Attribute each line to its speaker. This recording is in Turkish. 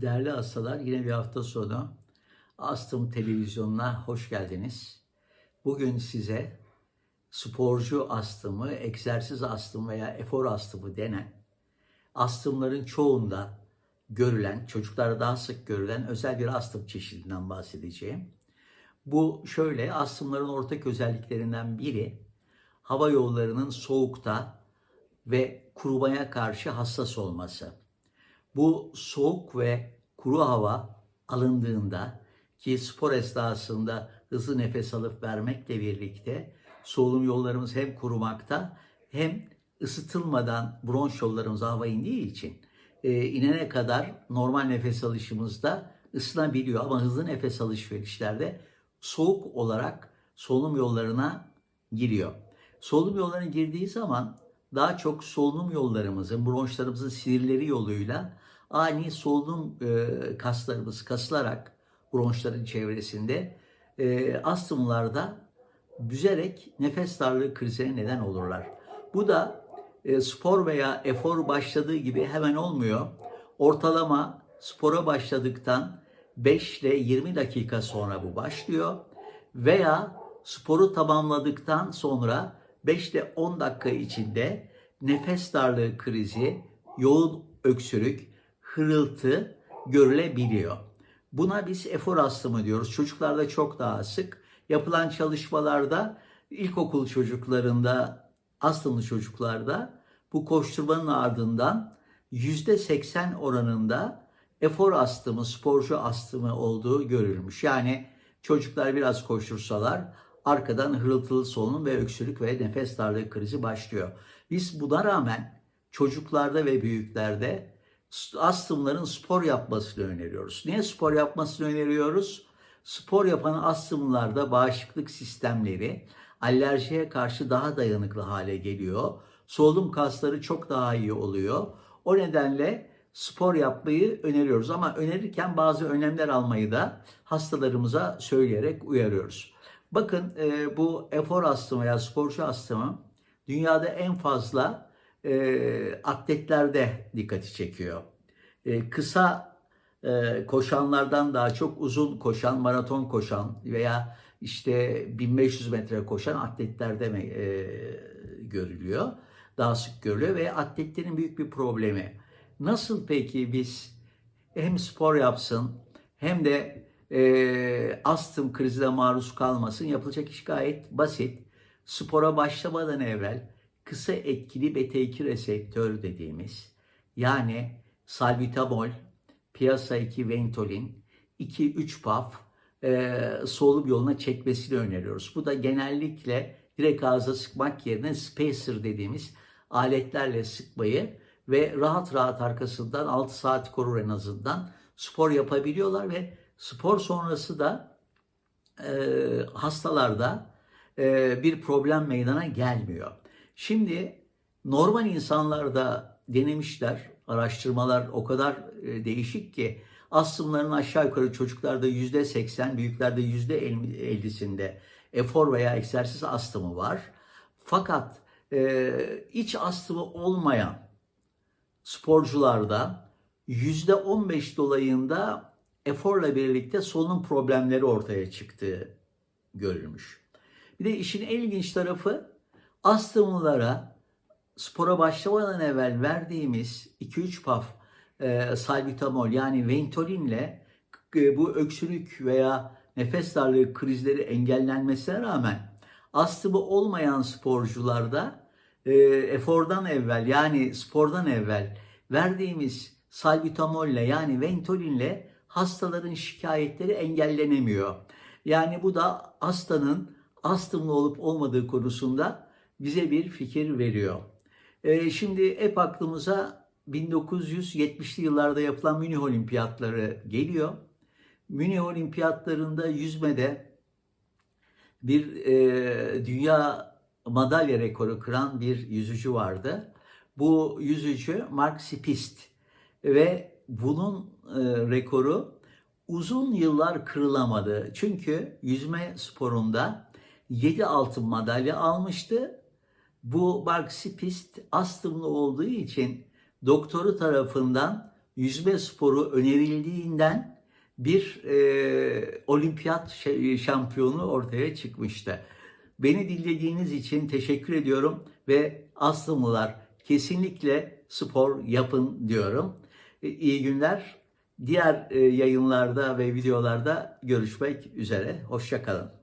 Speaker 1: Değerli hastalar, yine bir hafta sonu Astım Televizyonu'na hoş geldiniz. Bugün size sporcu astımı, egzersiz astımı veya efor astımı denen astımların çoğunda görülen, çocuklarda daha sık görülen özel bir astım çeşidinden bahsedeceğim. Bu şöyle, astımların ortak özelliklerinden biri hava yollarının soğukta ve kurumaya karşı hassas olması. Bu soğuk ve kuru hava alındığında ki spor esnasında hızlı nefes alıp vermekle birlikte solunum yollarımız hem kurumakta hem ısıtılmadan bronş yollarımıza hava indiği için e, inene kadar normal nefes alışımızda ısınabiliyor ama hızlı nefes alışverişlerde soğuk olarak solunum yollarına giriyor. Solunum yollarına girdiği zaman daha çok solunum yollarımızın, bronşlarımızın sinirleri yoluyla ani solunum e, kaslarımız kasılarak bronşların çevresinde e, astımlarda büzerek nefes darlığı krizine neden olurlar. Bu da e, spor veya efor başladığı gibi hemen olmuyor. Ortalama spora başladıktan 5 ile 20 dakika sonra bu başlıyor veya sporu tamamladıktan sonra 5 ile 10 dakika içinde nefes darlığı krizi, yoğun öksürük, hırıltı görülebiliyor. Buna biz efor astımı diyoruz. Çocuklarda çok daha sık. Yapılan çalışmalarda ilkokul çocuklarında, astımlı çocuklarda bu koşturmanın ardından %80 oranında efor astımı, sporcu astımı olduğu görülmüş. Yani çocuklar biraz koştursalar arkadan hırıltılı solunum ve öksürük ve nefes darlığı krizi başlıyor. Biz buna rağmen çocuklarda ve büyüklerde astımların spor yapmasını öneriyoruz. Niye spor yapmasını öneriyoruz? Spor yapan astımlarda bağışıklık sistemleri alerjiye karşı daha dayanıklı hale geliyor. Solunum kasları çok daha iyi oluyor. O nedenle spor yapmayı öneriyoruz ama önerirken bazı önlemler almayı da hastalarımıza söyleyerek uyarıyoruz. Bakın e, bu efor astımı veya sporcu astımı dünyada en fazla e, atletlerde dikkati çekiyor. E, kısa e, koşanlardan daha çok uzun koşan, maraton koşan veya işte 1500 metre koşan atletlerde e, görülüyor. Daha sık görülüyor ve atletlerin büyük bir problemi. Nasıl peki biz hem spor yapsın hem de e, astım krizine maruz kalmasın yapılacak iş gayet basit. Spora başlamadan evvel kısa etkili beta 2 reseptör dediğimiz yani salbutamol, piyasa 2 ventolin, 2-3 paf e, solunum yoluna çekmesini öneriyoruz. Bu da genellikle direkt ağza sıkmak yerine spacer dediğimiz aletlerle sıkmayı ve rahat rahat arkasından 6 saat korur en azından spor yapabiliyorlar ve spor sonrası da e, hastalarda e, bir problem meydana gelmiyor. Şimdi normal insanlarda denemişler, araştırmalar o kadar e, değişik ki astımların aşağı yukarı çocuklarda yüzde seksen, büyüklerde yüzde ellisinde efor veya egzersiz astımı var. Fakat e, iç astımı olmayan sporcularda yüzde on beş dolayında eforla birlikte solunum problemleri ortaya çıktığı görülmüş. Bir de işin ilginç tarafı astımlılara spora başlamadan evvel verdiğimiz 2-3 paf e, salbutamol yani ventolinle e, bu öksürük veya nefes darlığı krizleri engellenmesine rağmen astımı olmayan sporcularda e, efordan evvel yani spordan evvel verdiğimiz salbutamolle yani ventolinle hastaların şikayetleri engellenemiyor. Yani bu da hastanın astımlı olup olmadığı konusunda bize bir fikir veriyor. E, şimdi hep aklımıza 1970'li yıllarda yapılan Münih Olimpiyatları geliyor. Münih Olimpiyatlarında yüzmede bir e, dünya madalya rekoru kıran bir yüzücü vardı. Bu yüzücü Mark Sipist ve bunun e, rekoru uzun yıllar kırılamadı. Çünkü yüzme sporunda 7 altın madalya almıştı bu Mark Sipist astımlı olduğu için doktoru tarafından yüzme sporu önerildiğinden bir e, olimpiyat şey- şampiyonu ortaya çıkmıştı. Beni dinlediğiniz için teşekkür ediyorum ve Aslımlılar kesinlikle spor yapın diyorum. E, İyi günler. Diğer e, yayınlarda ve videolarda görüşmek üzere. Hoşçakalın.